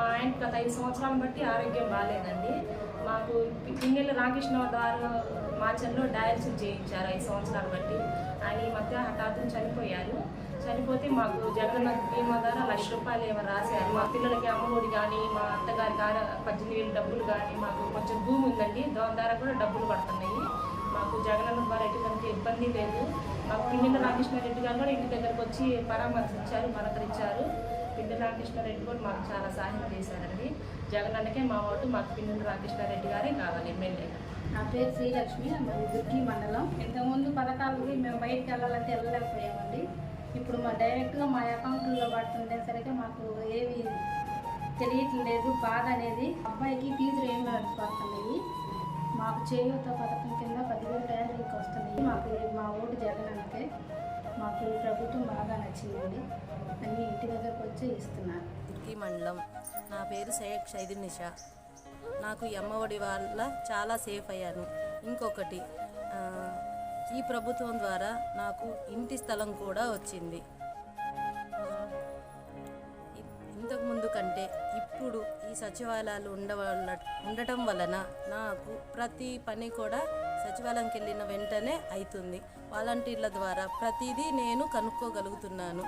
మా ఆయన గత ఐదు సంవత్సరాలను బట్టి ఆరోగ్యం బాగాలేదండి. మాకు పిన్నెల రామకృష్ణ గారు మాచల్లో డయాలసిస్ చేయించారు ఐదు సంవత్సరాలు బట్టి. ఆయన ఈ మధ్య హఠాత్తు చనిపోయారు. చనిపోతే మాకు జగన్ బీమా ద్వారా లక్ష రూపాయలు ఏమో రాశారు. మా పిల్లలకి అమ్మఒడి కానీ మా అత్తగారి కానీ పద్దెనిమిది వేలు డబ్బులు కానీ మాకు కొంచెం భూమి ఉందండి. దాని ద్వారా కూడా డబ్బులు పడుతున్నాయి. మాకు జగనన్న ద్వారా ఎటువంటి ఇబ్బంది లేదు. మాకు పిన్నెల రామకృష్ణారెడ్డి గారు కూడా ఇంటి దగ్గరకు వచ్చి పరామర్శించారు పలకరించారు పిండి రామకృష్ణారెడ్డి కూడా మాకు చాలా సహాయం చేశారండి. జగనన్నకే మా ఓటు మాకు పిండి రామకృష్ణారెడ్డి గారే కావాలి ఎమ్మెల్యే. నా పేరు శ్రీలక్ష్మి మరి దుర్గి మండలం. ఇంతకుముందు పథకాలకి మేము బయటకు వెళ్ళాలంటే వెళ్ళలేకపోయామండి. ఇప్పుడు మా డైరెక్ట్గా మా అకౌంట్లో పడుతుండే సరిగ్గా మాకు ఏవి తెలియట్లేదు బాధ అనేది. అబ్బాయికి ఫీజు రియంబర్స్ పడుతున్నాయి మాకు చేయూత పథకం కింద పదివేల ట్యాబ్లెట్కి వస్తున్నాయి. మాకు మా ఓటు జగనన్నకే మాకు ప్రభుత్వం బాగా నచ్చిందండి. అన్నీ ఇంటి దగ్గరకు ఈ మండలం. నా పేరు షేక్ షైదున్ నిషా. నాకు ఈ అమ్మఒడి వల్ల చాలా సేఫ్ అయ్యాను. ఇంకొకటి ఈ ప్రభుత్వం ద్వారా నాకు ఇంటి స్థలం కూడా వచ్చింది. ఇంతకుముందు కంటే ఇప్పుడు ఈ సచివాలయాలు ఉండవల్ల ఉండటం వలన నాకు ప్రతి పని కూడా సచివాలయంకి వెళ్ళిన వెంటనే అవుతుంది వాలంటీర్ల ద్వారా ప్రతిదీ నేను కనుక్కోగలుగుతున్నాను.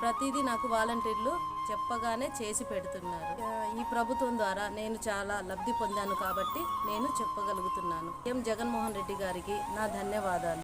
ప్రతిదీ నాకు వాలంటీర్లు చెప్పగానే చేసి పెడుతున్నారు. ఈ ప్రభుత్వం ద్వారా నేను చాలా లబ్ధి పొందాను కాబట్టి నేను చెప్పగలుగుతున్నాను. ఎం. జగన్మోహన్ రెడ్డి గారికి నా ధన్యవాదాలు.